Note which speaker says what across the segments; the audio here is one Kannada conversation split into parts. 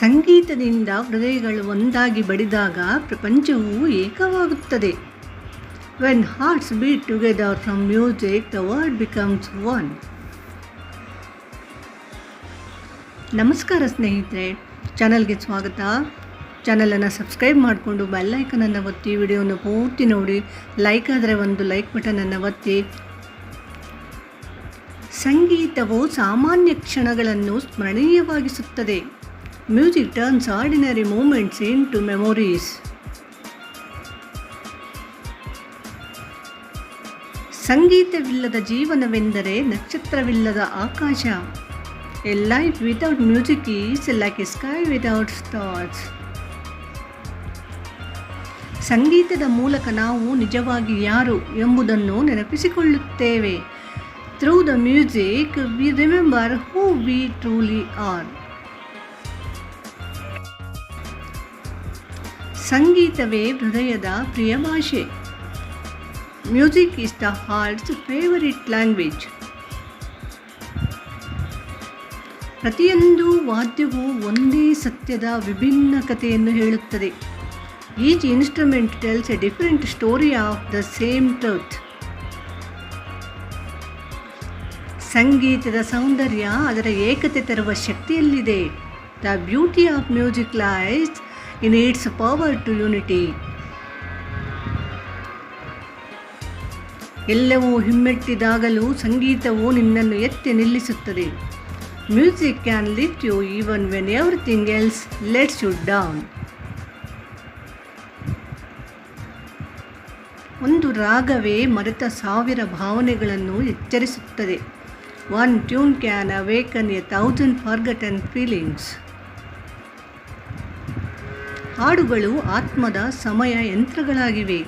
Speaker 1: ಸಂಗೀತದಿಂದ ಹೃದಯಗಳು ಒಂದಾಗಿ ಬಡಿದಾಗ ಪ್ರಪಂಚವು ಏಕವಾಗುತ್ತದೆ. When hearts beat together from music the world becomes one ನಮಸ್ಕಾರ ಸ್ನೇಹಿತರೆ, ಚಾನಲ್ಗೆ ಸ್ವಾಗತ. ಚಾನಲನ್ನು ಸಬ್ಸ್ಕ್ರೈಬ್ ಮಾಡಿಕೊಂಡು ಬೆಲ್ಲೈಕನನ್ನು ಒತ್ತಿ, ವಿಡಿಯೋನ ಪೂರ್ತಿ ನೋಡಿ. ಲೈಕ್ ಆದರೆ ಒಂದು ಲೈಕ್ ಬಟನನ್ನು ಒತ್ತಿ. ಸಂಗೀತವು ಸಾಮಾನ್ಯ ಕ್ಷಣಗಳನ್ನು ಸ್ಮರಣೀಯವಾಗಿಸುತ್ತದೆ. Music turns ordinary moments into memories ಸಂಗೀತವಿಲ್ಲದ ಜೀವನವೆಂದರೆ ನಕ್ಷತ್ರವಿಲ್ಲದ ಆಕಾಶ. A life without music is like a sky without stars ಸಂಗೀತದ ಮೂಲಕ ನಾವು ನಿಜವಾಗಿ ಯಾರು ಎಂಬುದನ್ನು ನೆನಪಿಸಿಕೊಳ್ಳುತ್ತೇವೆ. Through the music we remember who we truly are ಸಂಗೀತವೇ ಹೃದಯದ ಪ್ರಿಯ ಭಾಷೆ music is the heart's favourite language. ಪ್ರತಿಯೊಂದು ವಾದ್ಯವು ಒಂದೇ ಸತ್ಯದ ವಿಭಿನ್ನ ಕಥೆಯನ್ನು ಹೇಳುತ್ತದೆ. Each instrument tells a different story of the same truth. ಸಂಗೀತದ ಸೌಂದರ್ಯ ಅದರ ಏಕತೆ ತರುವ ಶಕ್ತಿಯಲ್ಲಿದೆ. The beauty of music lies in its power to unity. ಎಲ್ಲವೂ ಹಿಮ್ಮೆಟ್ಟಿದಾಗಲೂ ಸಂಗೀತವು ನಿನ್ನನ್ನು ಎತ್ತಿ ನಿಲ್ಲಿಸುತ್ತದೆ. Music can lift you even when everything else lets you down ಒಂದು ರಾಗವೇ ಮರೆತ ಸಾವಿರ ಭಾವನೆಗಳನ್ನು ಎಚ್ಚರಿಸುತ್ತದೆ. One tune can awaken a thousand forgotten feelings ಹಾಡುಗಳು ಆತ್ಮದ ಸಮಯ ಯಂತ್ರಗಳಾಗಿವೆ.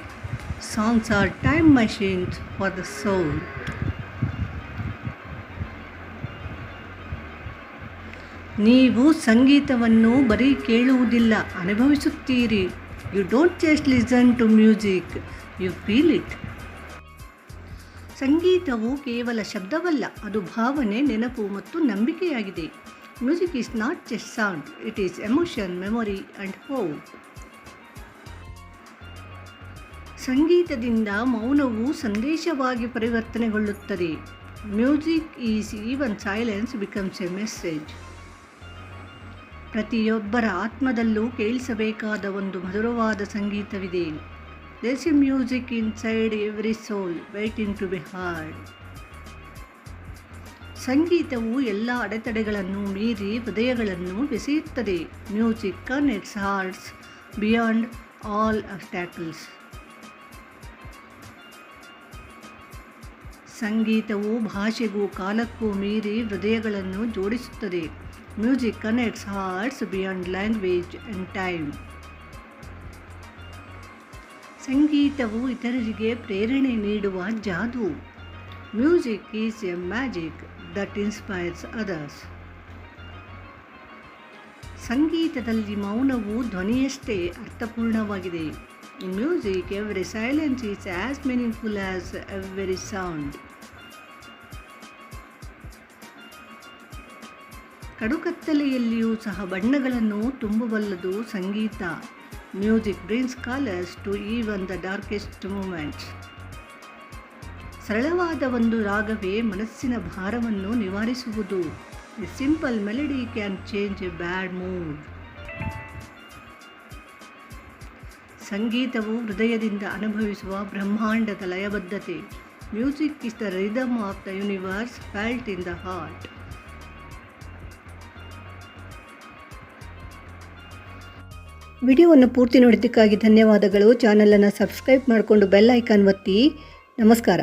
Speaker 1: Songs are time machines for the soul ನೀವು ಸಂಗೀತವನ್ನು ಬರೀ ಕೇಳುವುದಿಲ್ಲ, ಅನುಭವಿಸುತ್ತೀರಿ. You don't just listen to music you feel it ಸಂಗೀತವು ಕೇವಲ ಶಬ್ದವಲ್ಲ, ಅದು ಭಾವನೆ, ನೆನಪು ಮತ್ತು ನಂಬಿಕೆಯಾಗಿದೆ. Music is not just sound, it is emotion memory and hope ಸಂಗೀತದಿಂದ ಮೌನವು ಸಂದೇಶವಾಗಿ ಪರಿವರ್ತನೆಗೊಳ್ಳುತ್ತದೆ. Music is even silence becomes a message ಪ್ರತಿಯೊಬ್ಬರ ಆತ್ಮದಲ್ಲೂ ಕೇಳಿಸಬೇಕಾದ ಒಂದು ಮಧುರವಾದ ಸಂಗೀತವಿದೆ. There's music inside every soul waiting to be heard ಸಂಗೀತವು ಎಲ್ಲ ಅಡೆತಡೆಗಳನ್ನು ಮೀರಿ ಹೃದಯಗಳನ್ನು ಬೆಸೆಯುತ್ತದೆ. Music connects hearts, beyond all obstacles ಸಂಗೀತವು ಭಾಷೆಗೂ ಕಾಲಕ್ಕೂ ಮೀರಿ ಹೃದಯಗಳನ್ನು ಜೋಡಿಸುತ್ತದೆ. Music connects hearts, beyond language and time. ಸಂಗೀತವು ಇತರರಿಗೆ ಪ್ರೇರಣೆ ನೀಡುವ ಜಾದು. Music is a magic. That inspires others ಸಂಗೀತದಲ್ಲಿ ಮೌನವು ಧ್ವನಿಯಷ್ಟೇ ಅರ್ಥಪೂರ್ಣವಾಗಿದೆ. In music every silence is as meaningful as every sound ಕಡುಕತ್ತಲೆಯಲ್ಲಿಯೂ ಸಹ ಬಣ್ಣಗಳನ್ನು ತುಂಬಬಲ್ಲದು ಸಂಗೀತ. Music brings colours to even the darkest moments ಸರಳವಾದ ಒಂದು ರಾಗವೇ ಮನಸ್ಸಿನ ಭಾರವನ್ನು ನಿವಾರಿಸುವುದು. A simple melody can change a bad mood ಸಂಗೀತವು ಹೃದಯದಿಂದ ಅನುಭವಿಸುವ ಬ್ರಹ್ಮಾಂಡದ ಲಯಬದ್ಧತೆ. Music is the rhythm of the universe felt in the heart ವಿಡಿಯೋವನ್ನು ಪೂರ್ತಿ ನೋಡಿದ್ದಕ್ಕಾಗಿ ಧನ್ಯವಾದಗಳು. ಚಾನಲನ್ನು ಸಬ್ಸ್ಕ್ರೈಬ್ ಮಾಡಿಕೊಂಡು ಬೆಲ್ ಐಕಾನ್ ಒತ್ತಿ. ನಮಸ್ಕಾರ.